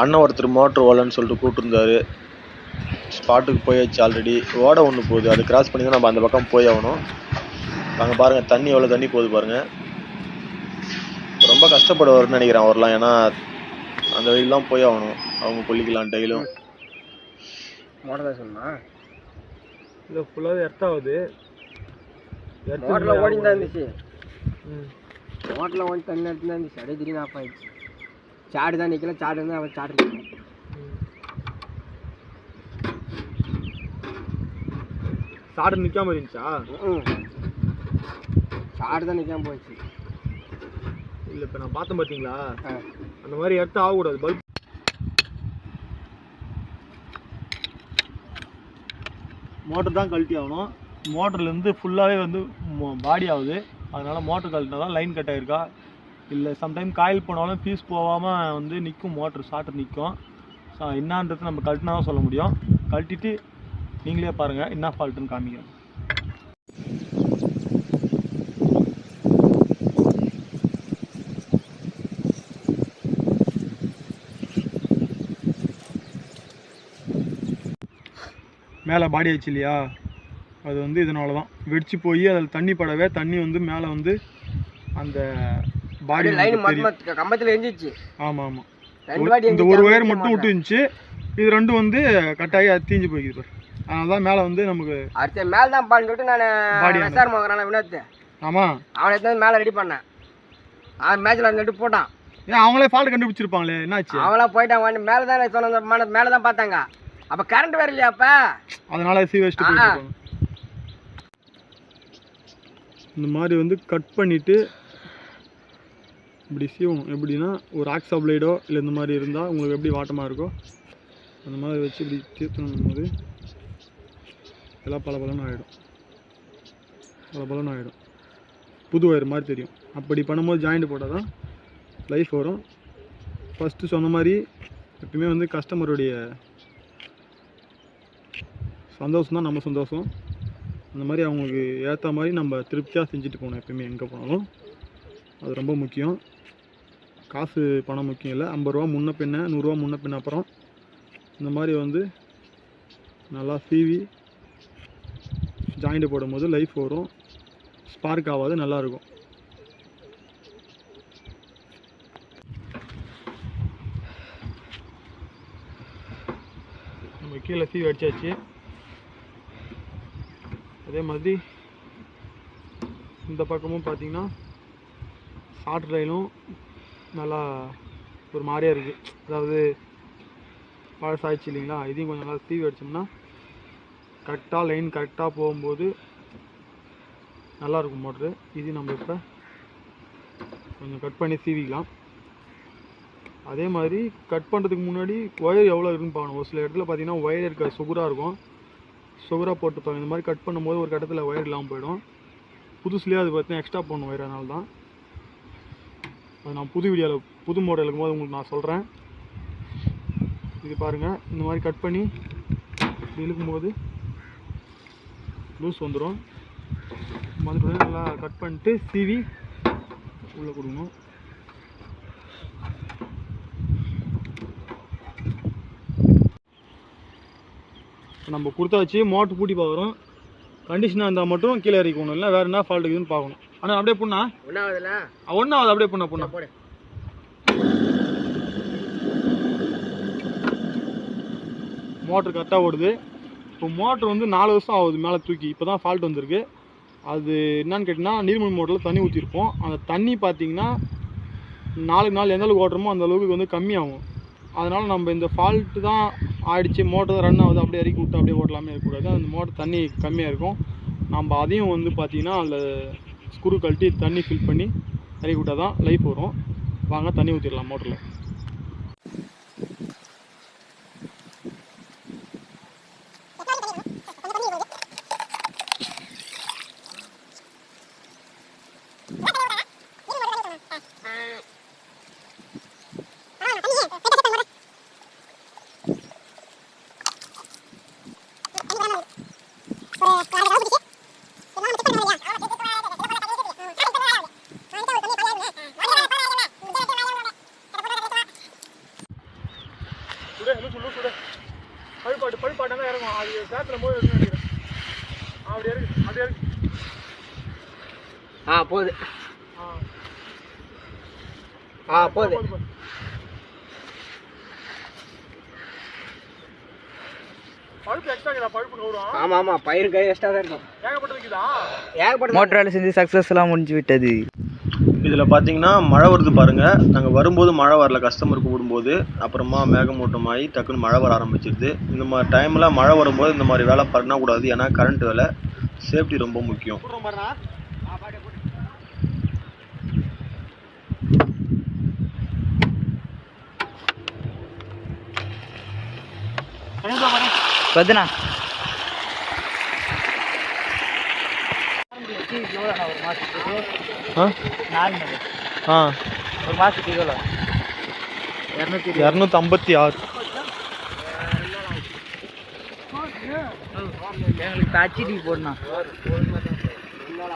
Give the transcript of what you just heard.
அண்ணன் ஒருத்தர் மோட்ரு ஓடலன்னு சொல்லிட்டு கூப்பிட்டுருந்தாரு. ஸ்பாட்டுக்கு போயாச்சு ஆல்ரெடி ஓட ஒன்று போகுது. அது கிராஸ் பண்ணி தான் நம்ம அந்த பக்கம் போய் ஆகணும். அங்கே பாருங்கள் தண்ணி எவ்வளோ தண்ணி போகுது பாருங்கள் ரொம்ப கஷ்டப்படுவார்னு நினைக்கிறேன் அவர்லாம். ஏன்னா அந்த வழியெல்லாம் போய் ஆகணும். அவங்க கொல்லிக்கலாம் டெய்லும் மோட்டர் தான் சொன்னா இல்லை ஃபுல்லாகவே எர்த் ஆகுது. மோட்டரில் ஓடி தான் இருந்துச்சு. மோட்டரில் ஓடி தண்ணி எடுத்து தான் இருந்துச்சு. அப்படியே திடீர்னு ஆஃப் ஆயிடுச்சு. சாடு தான் நிற்கல சாடு வந்து அவன் சாடு சாடு நிற்காம இருந்துச்சா? சாடு தான் நிற்காம போயிடுச்சு இல்லை இப்போ நான் பார்த்தேன் பார்த்தீங்களா அந்த மாதிரி எர்த் ஆகக்கூடாது பல்ப் மோட்டர் தான் கழட்டி ஆகணும். மோட்டர்லேருந்து ஃபுல்லாகவே வந்து பாடி ஆகுது. அதனால் மோட்டர் கழட்டினா தான் லைன் கட் ஆகிருக்கா இல்லை சம்டைம் காயில் போனாலும் ஃபீஸ் போகாமல் வந்து நிற்கும் மோட்ரு ஷார்ட்டு நிற்கும் ஸோ என்னான்றது நம்ம கழட்டினா தான் சொல்ல முடியும். கழட்டிட்டு நீங்களே பாருங்கள் என்ன ஃபால்ட்டுன்னு காமிக்கிறேன் மேலே பாடி ஆச்சு இல்லையா? அது வந்து இதனால தான் வெடிச்சு போய் அதில் தண்ணி படவே தண்ணி வந்து மேலே வந்து அந்த பாடி லைன் மட்டும் கம்பத்தில் எரிஞ்சிச்சு. ஆமாம் ஆமாம் ரெண்டு வாட்டி இந்த ஒரு ஒயர் மட்டும் விட்டு இருந்துச்சு இது ரெண்டும் வந்து கட்டாயி அது தீஞ்சு போய்க்குது பாரு. அதனால தான் மேலே வந்து நமக்கு அடுத்த மேலே தான் பான்னு சொல்லிட்டு நான் எஸ்ஆர் மகரான வினோத் ஆமாம் அவனை எடுத்து மேலே ரெடி பண்ணேன். அவன் மேட்ச்சில் வந்துட்டு போட்டான். ஏன் அவங்களே ஃபால்ட் கண்டுபிடிச்சிருப்பாங்களே என்னாச்சு? அவங்களாம் போயிட்டான் மேலே தான் சொன்ன மேலே தான் பார்த்தாங்க. அப்போ கரண்ட் வேற இல்லையா அப்போ? அதனால சீ வச்சுட்டு இந்த மாதிரி வந்து கட் பண்ணிட்டு இப்படி சீவும். எப்படின்னா ஒரு ஆக்ஸா பிளேடோ இல்லை இந்த மாதிரி இருந்தால் உங்களுக்கு எப்படி வாட்டமாக இருக்கோ அந்த மாதிரி வச்சு இப்படி தீர்த்தணும் போது எல்லாம் பல பலன்னு ஆகிடும் பல பலன்னு ஆகிடும் புது ஒயர் மாதிரி தெரியும். அப்படி பண்ணும்போது ஜாயிண்ட் போட்டால் தான் லைஃப் வரும். ஃபஸ்ட்டு சொன்ன மாதிரி எப்பயுமே வந்து கஸ்டமருடைய சந்தோஷம் தான் நம்ம சந்தோஷம். அந்த மாதிரி அவங்களுக்கு ஏற்ற மாதிரி நம்ம திருப்தியாக செஞ்சுட்டு போகணும் எப்பயுமே எங்கே போனாலும். அது ரொம்ப முக்கியம். காசு பணம் முக்கியம் இல்லை. ஐம்பது ரூபா முன்ன பின்ன நூறுரூவா முன்ன பின்ன அப்புறம் இந்த மாதிரி வந்து நல்லா சீவி ஜாயிண்ட் போடும்போது லைஃப் வரும். ஸ்பார்க் ஆகாது நல்லாயிருக்கும் நம்ம கீழே சீவி அடிச்சாச்சு. அதே மாதிரி இந்த பக்கமும் பார்த்தீங்கன்னா ஷார்ட் ரயிலும் நல்லா ஒரு மாதிரியாக இருக்குது அதாவது பழசாயிடுச்சு இல்லைங்களா? இதையும் கொஞ்சம் நல்லா தீவி அடித்தோம்னா கரெக்டாக லைன் கரெக்டாக போகும்போது நல்லாயிருக்கும் மோட்ரு இது நம்ம இப்போ கொஞ்சம் கட் பண்ணி சீவிக்கலாம் அதே மாதிரி கட் பண்ணுறதுக்கு முன்னாடி ஒயர் எவ்வளோ இருக்குன்னு பார்க்கணும் ஒரு சில இடத்துல பார்த்தீங்கன்னா ஒயர் இருக்க சுகுராக இருக்கும். சுகராக போட்டுப்பாங்க இந்த மாதிரி கட் பண்ணும்போது ஒரு கட்டத்தில் ஒயர் இல்லாமல் போயிடும். புதுசுலேயே அது பார்த்தீங்கன்னா எக்ஸ்ட்ரா போடணும் ஒயர் அதனால தான் நான் புது வீடியோவில் புது மாடல் இருக்கும்போது உங்களுக்கு நான் சொல்கிறேன் இது பாருங்கள் இந்த மாதிரி கட் பண்ணி இப்படி இழுக்கும்போது லூஸ் வந்துடும் வந்துட்டு நல்லா கட் பண்ணிட்டு சீவி உள்ளே கொடுக்கணும். நம்ம கொடுத்தாச்சு மோட்டர் பூட்டி பார்க்குறோம். கண்டிஷனாக இருந்தால் மட்டும் கீழே இறக்கணும் இல்லை வேறு என்ன ஃபால்ட் இருக்குதுன்னு பார்க்கணும். ஆனால் அப்படியே புண்ணா? ஒன்றாவதுல ஒன்றும் ஆகுது அப்படியே புண்ணா புண்ணா. போடு. மோட்ரு கரெக்டாக ஓடுது. இப்போ மோட்ரு வந்து நாலு வருஷம் ஆகுது மேலே தூக்கி. இப்போ தான் ஃபால்ட் வந்திருக்கு. அது என்னன்னு கேட்டிங்கன்னா நீர்மூழ்கி மோட்டரில் தண்ணி ஊற்றிருப்போம் அந்த தண்ணி பார்த்தீங்கன்னா நாளுக்கு நாள் எந்த அளவுக்கு ஓட்டுறோமோ அந்த அளவுக்கு வந்து கம்மியாகும். அதனால் நம்ம இந்த ஃபால்ட்டு தான் ஆயிடுச்சு. மோட்டர் தான் ரன் ஆகுது. அப்படியே இறக்கி விட்டு அப்படியே ஓட்டலாமே இருக்கக்கூடாது அந்த மோட்டர் தண்ணி கம்மியாக இருக்கும். நம்ம அதையும் வந்து பார்த்தீங்கன்னா அதில் ஸ்க்ரூ கழட்டி தண்ணி ஃபில் பண்ணி இறக்கி விட்டால் தான் லைஃப் வரும். வாங்க தண்ணி ஊற்றிடலாம் மோட்டரில் விடு பழுப்பாட்டு பழுப்பாட்டு தான் இறங்கும். அது சேத்துல போய் நினைக்கிறேன். ஆ, அப்படியே இருக்கு. அப்படியே இருக்கு. ஆ போகுது. ஆ. ஆ போகுது. ஆமாம் ஆமாம் பயிர் கை எக்ஸ்ட்ரா தான் இருக்கும். ஏகப்பட்டது மோட்டர் வேலை செஞ்சு சக்ஸஸ்ஃபுல்லாக முடிஞ்சு விட்டது. இதில் பார்த்தீங்கன்னா மழை வருது பாருங்கள் நாங்கள் வரும்போது மழை வரல. கஸ்டமர் கூப்பிடும்போது. அப்புறமா மேகமூட்டமாகி டக்குன்னு மழை வர ஆரம்பிச்சிருது. இந்த மாதிரி டைமில் மழை வரும்போது இந்த மாதிரி வேலை பண்ணக்கூடாது ஏன்னா கரண்ட் வேலை சேஃப்டி ரொம்ப முக்கியம். பதினா ஆ ஒரு மாதத்துக்கு எவ்வளோ இரநூத்தி இரநூத்தி ஐம்பத்தி ஆறு எங்களுக்கு அச்சிடி போடணும்